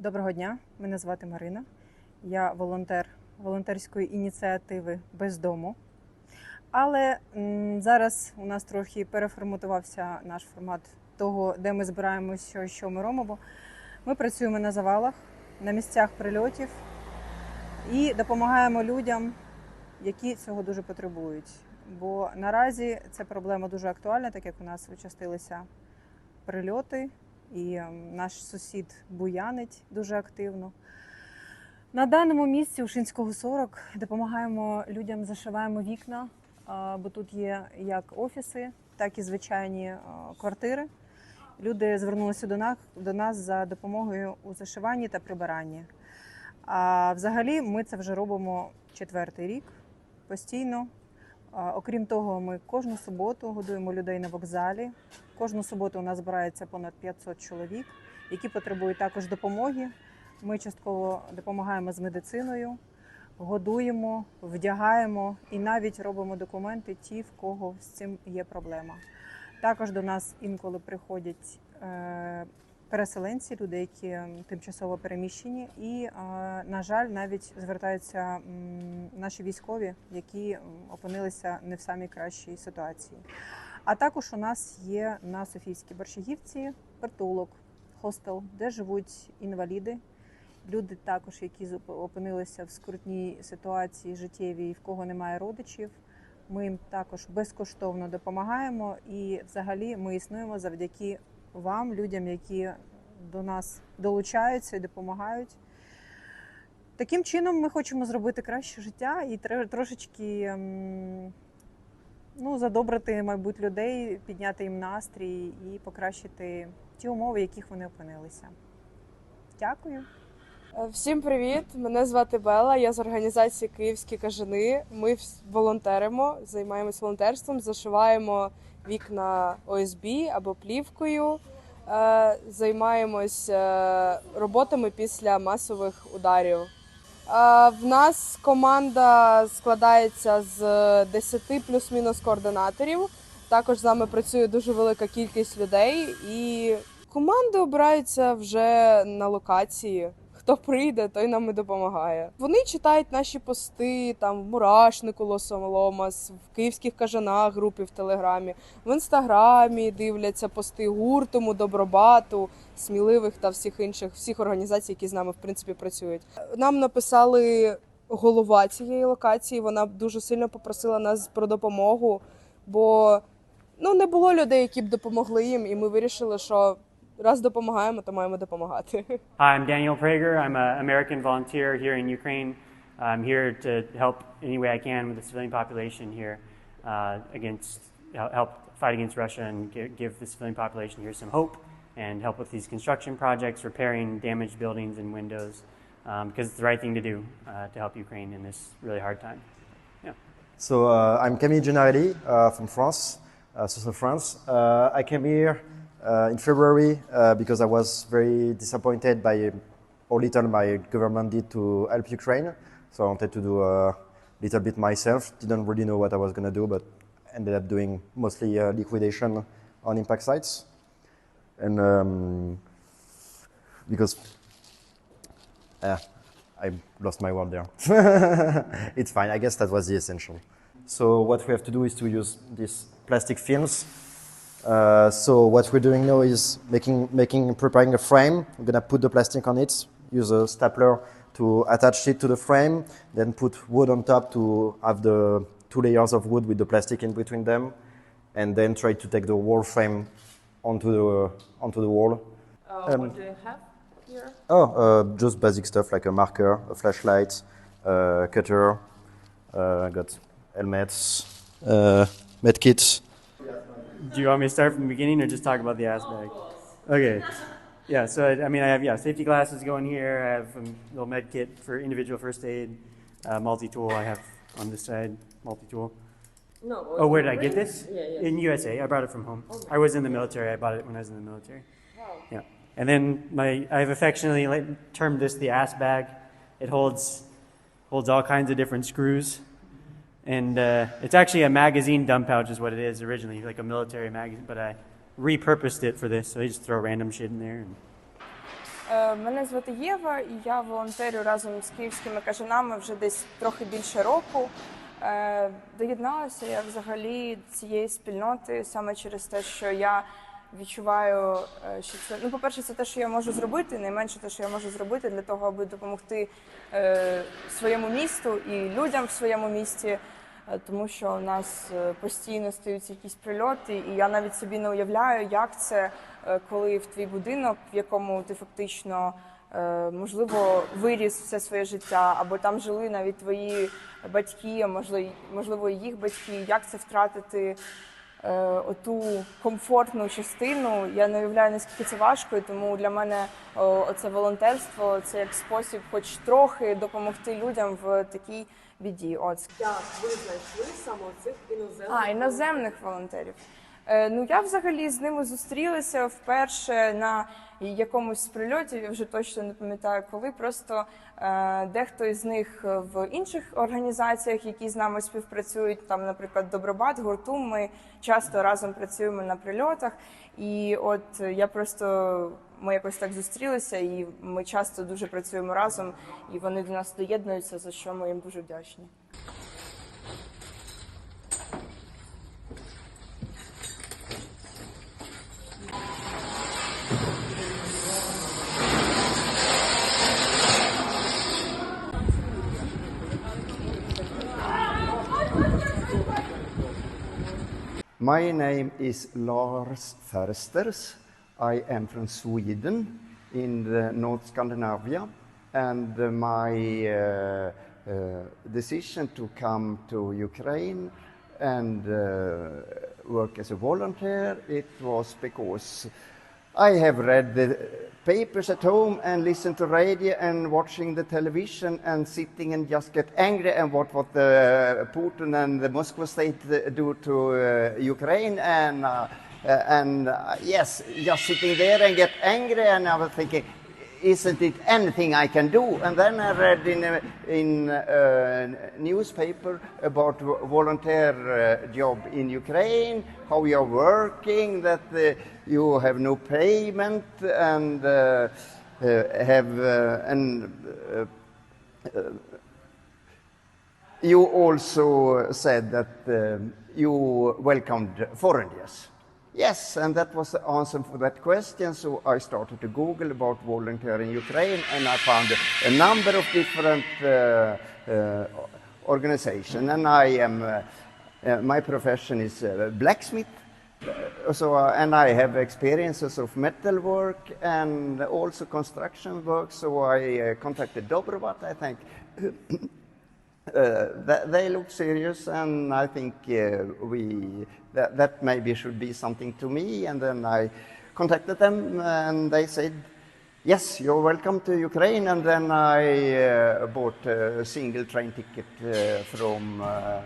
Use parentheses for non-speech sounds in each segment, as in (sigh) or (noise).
Доброго дня, мене звати Марина. Я волонтер волонтерської ініціативи Без дому. Але м, зараз у нас трохи переформатувався наш формат того, де ми збираємося, що, ми робимо. Ми працюємо на завалах, на місцях прильотів і допомагаємо людям, які цього дуже потребують. Бо наразі ця проблема дуже актуальна, так як у нас вичастилися прильоти, і ем, наш сусід буянить дуже активно. На даному місці у Шинського 40 допомагаємо людям, зашиваємо вікна, бо тут є як офіси, так і звичайні квартири. Люди звернулися до нас, до нас за допомогою у зашиванні та прибиранні. А взагалі ми це вже робимо четвертий рік постійно. Окрім того, ми кожну суботу годуємо людей на вокзалі. Кожну суботу у нас збирається понад 500 чоловік, які потребують також допомоги. Ми частково допомагаємо з медициною, годуємо, вдягаємо і навіть робимо документи ті, в кого з цим є проблема. Також до нас інколи приходять е, переселенці, люди, які тимчасово переміщені, і, е, на жаль, навіть звертаються наші військові, які опинилися не в самій кращій ситуації. А також у нас є на Софійській Борщагівці притулок, хостел, де живуть інваліди. Люди також, які опинилися в скрутній ситуації життєвій, в кого немає родичів. Ми їм також безкоштовно допомагаємо. І взагалі ми існуємо завдяки вам, людям, які до нас долучаються і допомагають. Таким чином ми хочемо зробити краще життя і трошечки ем, ну, задобрити, мабуть, людей, підняти їм настрій і покращити ті умови, в яких вони опинилися. Дякую. Е, Всім привіт! Мене звати Бела. Я з організації Київські кажани. Ми волонтеримо, займаємось волонтерством, зашиваємо вікна ОСБ або плівкою. Е, Займаємось е, роботами після масових ударів. Е, В нас команда складається з 10 плюс-мінус координаторів. Також з нами працює дуже велика кількість людей, і команди обираються вже на локації. Хто прийде, той нам і допомагає. Вони читають наші пости там в мурашнику Лосомоломас, в київських кажанах групі в Телеграмі, в інстаграмі дивляться пости гуртому, добробату, сміливих та всіх інших, всіх організацій, які з нами в принципі працюють. Нам написали голова цієї локації. Вона дуже сильно попросила нас про допомогу, бо ну не було людей, які б допомогли їм, і ми вирішили, що раз допомагаємо, то маємо допомагати. (laughs) Hi, I'm Daniel Prager. I'm an American volunteer here in Ukraine. I'm here to help any way I can with the civilian population here uh, against hel- help fight against Russia and give, give the civilian population here some hope and help with these construction projects, repairing damaged buildings and windows um, because it's the right thing to do uh, to help Ukraine in this really hard time. So uh, I'm Camille Gennarelli uh, from France, uh, south of France. Uh, I came here uh, in February uh, because I was very disappointed by how little my government did to help Ukraine. So I wanted to do a little bit myself. Didn't really know what I was going to do, but ended up doing mostly uh, liquidation on impact sites. And um, because I lost my word there. (laughs) it's fine. I guess that was the essential. So what we have to do is to use these plastic films. Uh, so what we're doing now is making, making, preparing a frame. We're gonna put the plastic on it. Use a stapler to attach it to the frame. Then put wood on top to have the two layers of wood with the plastic in between them, and then try to take the wall frame onto the onto the wall. Um, what do you have here? Oh, uh, just basic stuff like a marker, a flashlight, uh, cutter. Uh, I got helmets, uh, med kits. Do you want me to start from the beginning or just talk about the ass bag? Okay. Yeah, so I, I mean, I have yeah safety glasses going here. I have a little med kit for individual first aid, uh, multi tool. I have on this side multi tool. No. Oh, where did I get this? Yeah, yeah. In USA. I brought it from home. I was in the military. I bought it when I was in the military. Wow. Yeah. And then my I've affectionately termed this the ass bag. It holds holds all kinds of different screws. And uh, it's actually a magazine dump pouch, is what it is originally, like a military magazine. But I repurposed it for this, so I just throw random shit in there. And Е, Мене звати Єва, і я волонтерю разом з київськими кажанами вже десь трохи більше року. Е, Доєдналася я взагалі цієї спільноти саме через те, що я відчуваю, е, що це ну, по-перше, це те, що я можу зробити, найменше те, що я можу зробити для того, аби допомогти своєму місту і людям в своєму місті. Е, Тому що у нас е, постійно стаються якісь прильоти, і я навіть собі не уявляю, як це, е, коли в твій будинок, в якому ти фактично можливо виріс все своє життя, або там жили навіть твої батьки, можливо, їх батьки. Як це втратити оту комфортну частину? Я не уявляю наскільки це важко, і тому для мене оце волонтерство це як спосіб, хоч трохи допомогти людям в такій біді. От Як ви знайшли саме цих іноземних? а, іноземних волонтерів. Е, ну я взагалі з ними зустрілася вперше на якомусь прильоті. Я вже точно не пам'ятаю, коли просто е, дехто із них в інших організаціях, які з нами співпрацюють, там, наприклад, Добробат, Гуртум. Ми часто разом працюємо на прильотах. І от я просто ми якось так зустрілися, і ми часто дуже працюємо разом, і вони до нас доєднуються, за що ми їм дуже вдячні. My name is Lars Försters. I am from Sweden in North Scandinavia, and my uh, uh, decision to come to Ukraine and uh, work as a volunteer it was because I have read the papers at home and listened to radio and watching the television and sitting and just get angry and what what the Putin and the Moscow state uh, do to uh, Ukraine and uh, uh, and uh, yes, just sitting there and get angry and I was thinking. Isn't it anything I can do? And then I read in a, in a newspaper about volunteer uh, job in Ukraine, how you are working, that uh, you have no payment and uh, uh, have uh, and uh, you also said that uh, you welcomed foreigners. Yes, and that was the answer for that question. So I started to Google about volunteering in Ukraine, and I found a number of different uh, uh, organizations. And I am, uh, uh, my profession is uh, blacksmith. Uh, so, and I have experiences of metal work and also construction work. So I contacted Dobrovat, I think, th- they look serious, and I think uh, we that, that maybe should be something to me. And then I contacted them, and they said, "Yes, you're welcome to Ukraine." And then I uh, bought a single train ticket uh, from. Uh,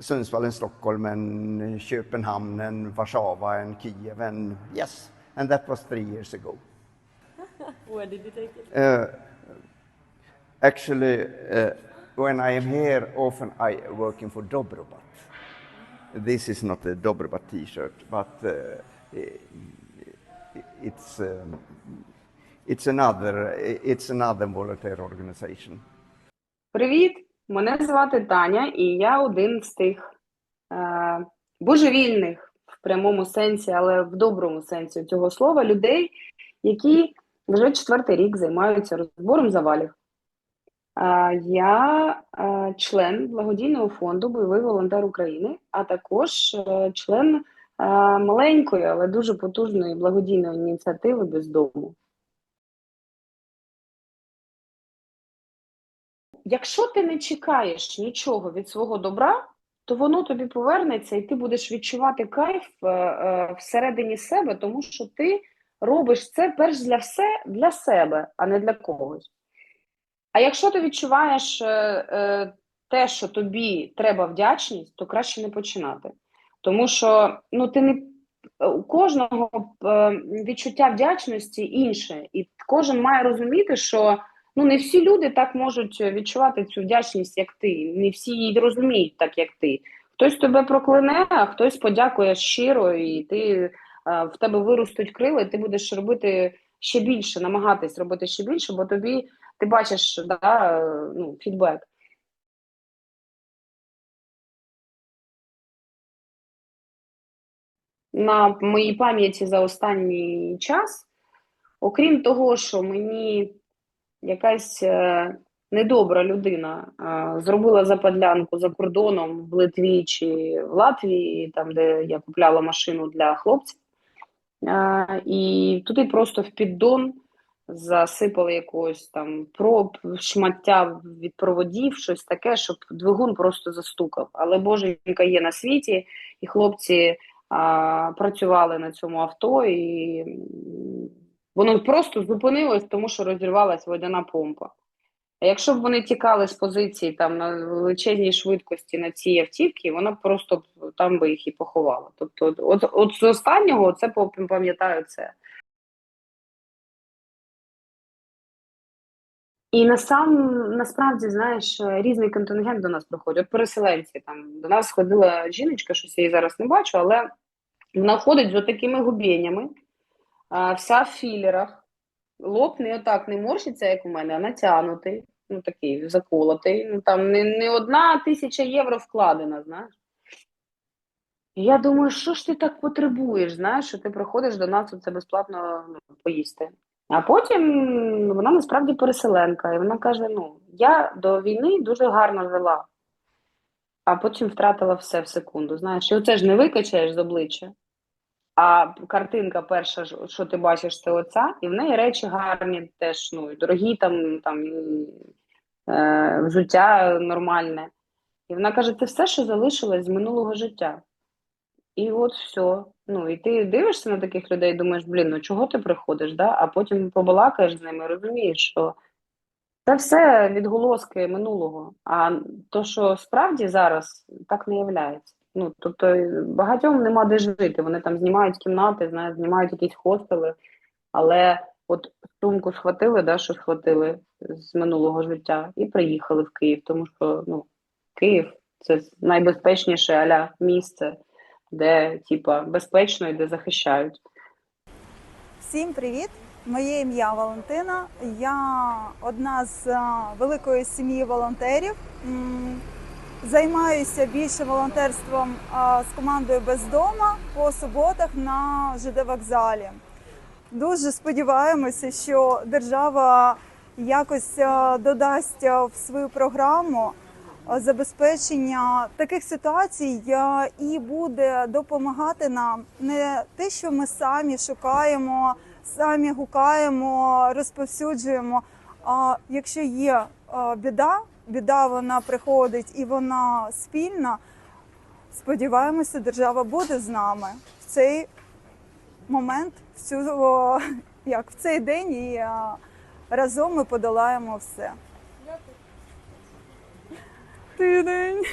Sundsvall and Stockholm and Köpenhamn and Warszawa and Kiev and yes, and that was three years ago. (laughs) Where did you take it? Uh, actually, uh, when I am here, often I working for Dobrobat. This is not a Dobrobat T-shirt, but uh, it's um, it's another it's another volunteer organization. Привіт! Мене звати Таня, і я один з тих е, божевільних в прямому сенсі, але в доброму сенсі цього слова людей, які вже четвертий рік займаються розбором завалів. Я член благодійного фонду Бойовий волонтер України, а також е, член маленької, але дуже потужної благодійної ініціативи без дому. Якщо ти не чекаєш нічого від свого добра, то воно тобі повернеться, і ти будеш відчувати кайф е, е, всередині себе, тому що ти робиш це перш для все для себе, а не для когось. А якщо ти відчуваєш е, е, те, що тобі треба вдячність, то краще не починати. Тому що ну, ти не у кожного е, відчуття вдячності інше, і кожен має розуміти, що ну не всі люди так можуть відчувати цю вдячність, як ти. Не всі її розуміють так, як ти. Хтось тебе прокляне, а хтось подякує щиро, і ти е, в тебе виростуть крила, і ти будеш робити ще більше, намагатись робити ще більше, бо тобі ти бачиш да, ну, фідбек. На моїй пам'яті за останній час, окрім того, що мені якась е, недобра людина е, зробила западлянку за кордоном в Литві чи в Латвії, там, де я купляла машину для хлопців, е, і туди просто в піддон засипали якогось там проб, шмаття від проводів, щось таке, щоб двигун просто застукав. Але боженька є на світі, і хлопці а, працювали на цьому авто, і воно просто зупинилось, тому що розірвалась водяна помпа. А якщо б вони тікали з позиції там на величезній швидкості на цій автівці, воно б просто там би їх і поховало. Тобто, от, от з останнього це пам'ятаю це. І насам насправді знаєш різний контингент до нас приходить. От переселенці там до нас ходила жіночка, щось я її зараз не бачу, але вона ходить з отакими губіннями, вся в філерах, лоб не отак не морщиться, як у мене, а натягнутий, ну такий заколотий. Ну там не, не одна тисяча євро вкладена, знаєш. І я думаю, що ж ти так потребуєш, знаєш, що ти приходиш до нас оце безплатно ну, поїсти. А потім вона насправді переселенка, і вона каже: ну, я до війни дуже гарно жила, а потім втратила все в секунду. Знаєш, і оце ж не викачаєш з обличчя. А картинка перша, що ти бачиш, це оця, і в неї речі гарні, теж ну, дорогі там, там е, взуття нормальне. І вона каже: це все, що залишилось з минулого життя. І от все. Ну, і ти дивишся на таких людей думаєш, блін, ну чого ти приходиш, да? а потім побалакаєш з ними, розумієш, що це все відголоски минулого. А то, що справді зараз так не являється. Ну, тобто багатьом нема де жити. Вони там знімають кімнати, знаєш, знімають якісь хостели, але от сумку схватили, да, що схватили з минулого життя, і приїхали в Київ, тому що ну, Київ це найбезпечніше аля місце де типа безпечно і де захищають. Всім привіт! Моє ім'я Валентина. Я одна з е, великої сім'ї волонтерів. Займаюся більше волонтерством е, з командою Бездома по суботах на ЖД вокзалі. Дуже сподіваємося, що держава якось е, додасть в свою програму забезпечення таких ситуацій е, і буде допомагати нам не те, що ми самі шукаємо, самі гукаємо, розповсюджуємо. А якщо є е, біда, біда вона приходить і вона спільна. Сподіваємося, держава буде з нами в цей момент, в цю як в цей день, і е, разом ми подолаємо все. soothing